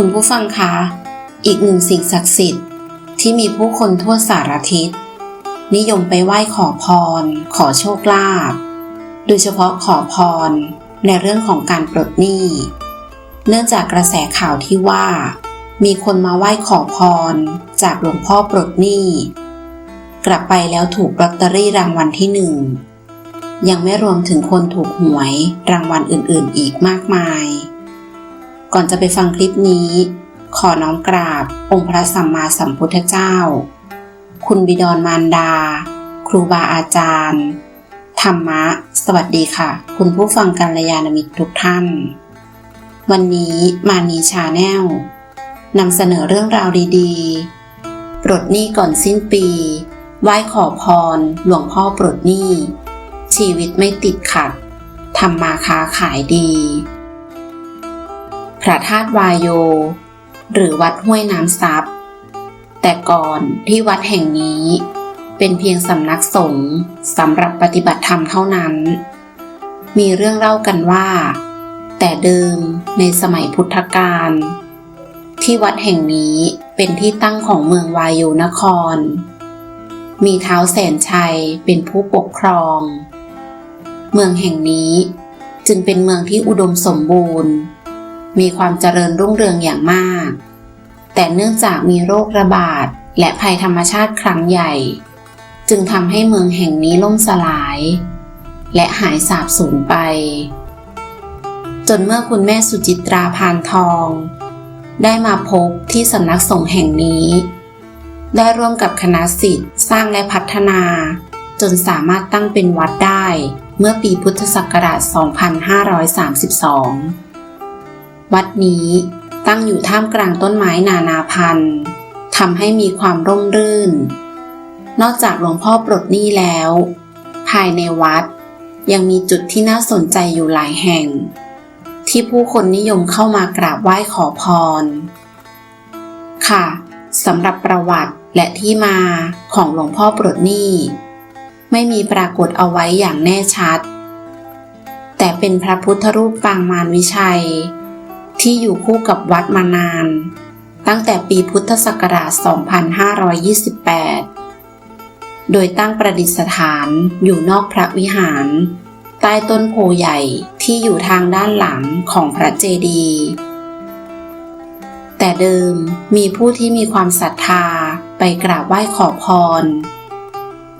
คุณผู้ฟังคะ อีกหนึ่งสิ่งศักดิ์สิทธิ์ ที่มีผู้คนทั่วสารทิศ นิยมไปไหว้ขอพร ขอโชคลาภ โดยเฉพาะขอพร ในเรื่องของการปลดหนี้ เนื่องจากกระแสข่าวที่ว่า มีคนมาไหว้ขอพร จากหลวงพ่อปลดหนี้ กลับไปแล้วถูกลอตเตอรี่รางวัลที่หนึ่ง ยังไม่รวมถึงคนถูกหวยรางวัลอื่นๆ อีกมากมาย ก่อนจะไปฟังคลิปนี้ ขอน้อมกราบ องค์พระสัมมาสัมพุทธเจ้า คุณบิดรมารดา ครูบาอาจารย์ ธรรมะ สวัสดีค่ะ คุณผู้ฟังกัลยาณมิตรทุกท่าน วันนี้มานีชาแนลนำเสนอเรื่องราวดีๆ ปลดหนี้ก่อนสิ้นปี ไหว้ขอพร หลวงพ่อปลดหนี้ ชีวิตไม่ติดขัดทำมาค้าขายดี พระธาตุวายโย หรือวัดห้วยน้ำซับแต่ก่อนที่วัดแห่งนี้ เป็นเพียงสำนักสงฆ์สำหรับปฏิบัติธรรมเท่านั้น มีเรื่องเล่ากันว่า แต่เดิมในสมัยพุทธกาลที่วัดแห่งนี้เป็นที่ตั้งของเมืองวายโยนคร มีเท้าแสนชัยเป็นผู้ปกครอง เมืองแห่งนี้จึงเป็นเมืองที่อุดมสมบูรณ์ มีความเจริญรุ่งเรืองอย่างมาก แต่เนื่องจากมีโรคระบาด และภัยธรรมชาติครั้งใหญ่ จึงทำให้เมืองแห่งนี้ล่มสลาย และหายสาบสูญไป จนเมื่อคุณแม่สุจิตราพานทอง ได้มาพบที่สำนักสงฆ์แห่งนี้ ได้ร่วมกับคณะศิษย์สร้างและพัฒนา จนสามารถตั้งเป็นวัดได้เมื่อปีพุทธศักราช 2532 วัดนี้ตั้งอยู่ท่ามกลางต้นไม้นานาพันธุ์ทำให้มีความร่มรื่น นอกจากหลวงพ่อปลดหนี้แล้ว ภายในวัดยังมีจุดที่น่าสนใจอยู่หลายแห่ง ที่ผู้คนนิยมเข้ามากราบไหว้ขอพร ค่ะสำหรับประวัติและที่มาของหลวงพ่อปลดหนี้ ไม่มีปรากฏเอาไว้อย่างแน่ชัด แต่เป็นพระพุทธรูปปางมารวิชัย ที่อยู่คู่กับวัดมานาน ตั้งแต่ปีพุทธศักราช 2528 โดยตั้งประดิษฐานอยู่นอกพระวิหาร ใต้ต้นโพใหญ่ที่อยู่ทางด้านหลังของพระเจดีย์แต่เดิมมีผู้ที่มีความศรัทธาไปกราบไหว้ขอพร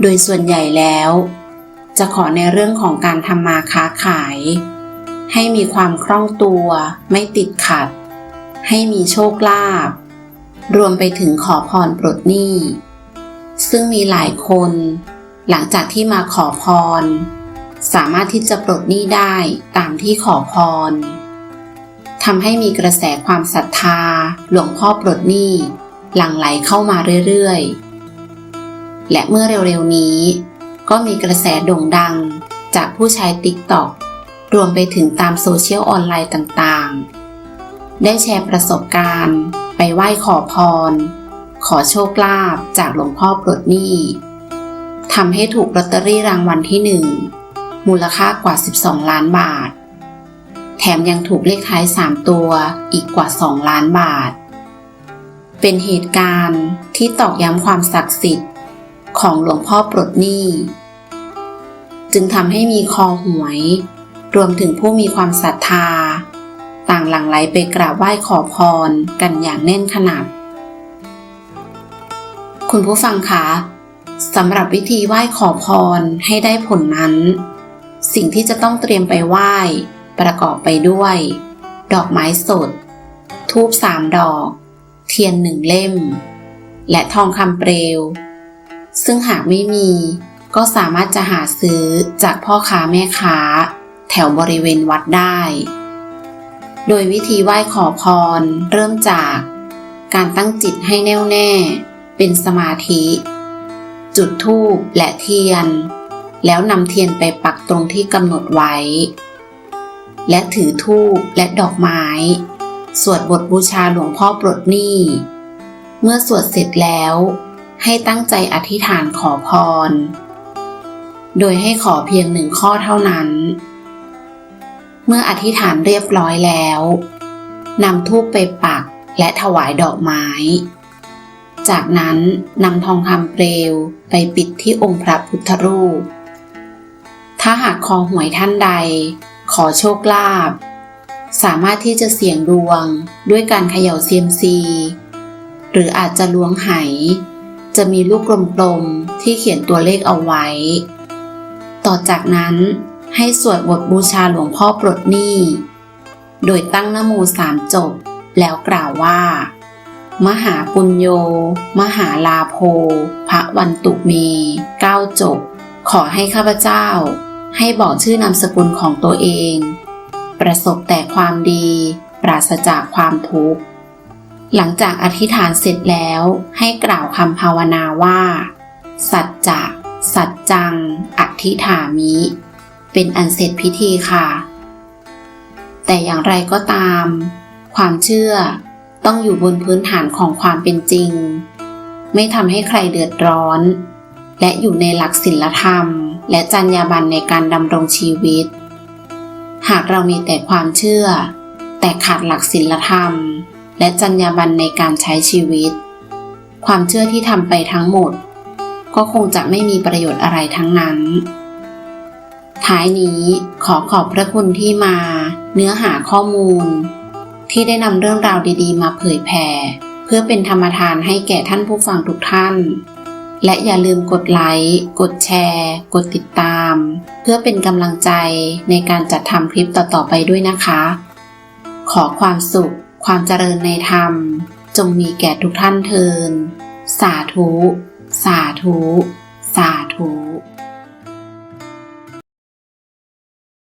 โดยส่วนใหญ่แล้ว จะขอในเรื่องของการทำมาค้าขาย ให้มีความคล่องตัว ไม่ติดขัด ให้มีโชคลาภรวมไปถึงขอพรปลดหนี้ ซึ่งมีหลายคน หลังจากที่มาขอพร สามารถที่จะปลดหนี้ได้ตามที่ขอพรทำให้มีกระแสความศรัทธา หลวงพ่อปลดหนี้ หลั่งไหลเข้ามาเรื่อยๆ และเมื่อเร็วๆนี้ ก็มีกระแสโด่งดังจากผู้ใช้ TikTok รวมไปถึงตามโซเชียลออนไลน์ต่างๆ ได้แชร์ประสบการณ์ ไปไหว้ขอพร ขอโชคลาภจากหลวงพ่อปลดหนี้ทำให้ถูกลอตเตอรี่รางวัลที่หนึ่งมูลค่ากว่า 12 ล้านบาท แถมยังถูกเลขท้าย 3 ตัวอีกกว่า 2 ล้านบาท เป็นเหตุการณ์ที่ตอกย้ำความศักดิ์สิทธิ์ ของหลวงพ่อปลดหนี้ จึงทำให้มีคอหวย รวมถึงผู้มีความศรัทธา ต่างหลั่งไหลไปกราบไหว้ขอพรกันอย่างแน่นขนาด คุณผู้ฟังคะสำหรับวิธีไหว้ขอพรให้ได้ผลนั้น สิ่งที่จะต้องเตรียมไปไหว้ ประกอบไปด้วย ดอกไม้สด ทูบสามดอก เทียนหนึ่งเล่ม และทองคำเปลว ซึ่งหากไม่มีก็สามารถจะหาซื้อจากพ่อค้าแม่ค้า แถวบริเวณวัดได้ โดยวิธีไหว้ขอพร เริ่มจาก การตั้งจิตให้แน่วแน่ เป็นสมาธิ จุดธูปและเทียน แล้วนำเทียนไปปักตรงที่กำหนดไว้ และถือธูปและดอกไม้ สวดบทบูชาหลวงพ่อปลดหนี้ เมื่อสวดเสร็จแล้วให้ตั้งใจอธิษฐานขอพร โดยให้ขอเพียงหนึ่งข้อเท่านั้น เมื่ออธิษฐานเรียบร้อยแล้วนำธูปไปปักและถวายดอกไม้ จากนั้นนำทองคำเปลวไปปิดที่องค์พระพุทธรูป ถ้าหากคอหวยท่านใด ขอโชคลาภสามารถที่จะเสี่ยงดวงด้วยการเขย่าเซียมซี หรืออาจจะล้วงไหจะมีลูกกลมๆที่เขียนตัวเลขเอาไว้ ต่อจากนั้น ให้สวดบทบูชาหลวงพ่อปลดหนี้ โดยตั้งนโมสามจบ แล้วกล่าวว่า มหาปุญโย มหาลาโภพระวันตุเมเก้าจบ ขอให้ข้าพเจ้า ให้บอกชื่อนามสกุลของตัวเอง ประสบแต่ความดี ปราศจากความทุกข์ หลังจากอธิษฐานเสร็จแล้วให้กล่าวคำภาวนาว่า สัจจะ สัจจัง อธิฐามิ เป็นอันเสร็จพิธีค่ะ แต่อย่างไรก็ตาม ความเชื่อต้องอยู่บนพื้นฐานของความเป็นจริง ไม่ทำให้ใครเดือดร้อน และอยู่ในหลักศีลธรรม และจรรยาบรรณในการดำรงชีวิต หากเรามีแต่ความเชื่อ แต่ขาดหลักศีลธรรม และจรรยาบรรณในการใช้ชีวิต ความเชื่อที่ทำไปทั้งหมด ก็คงจะไม่มีประโยชน์อะไรทั้งนั้น ท้ายนี้ขอขอบพระคุณที่มา เนื้อหาข้อมูล ที่ได้นำเรื่องราวดีๆ มาเผยแผ่เพื่อเป็นธรรมทานให้แก่ท่านผู้ฟังทุกท่าน และอย่าลืมกดไลค์ กดแชร์ กดติดตาม เพื่อเป็นกำลังใจในการจัดทำคลิปต่อๆไปด้วยนะคะ ขอความสุข ความเจริญในธรรม จงมีแก่ทุกท่านเทิน สาธุ สาธุ สาธุ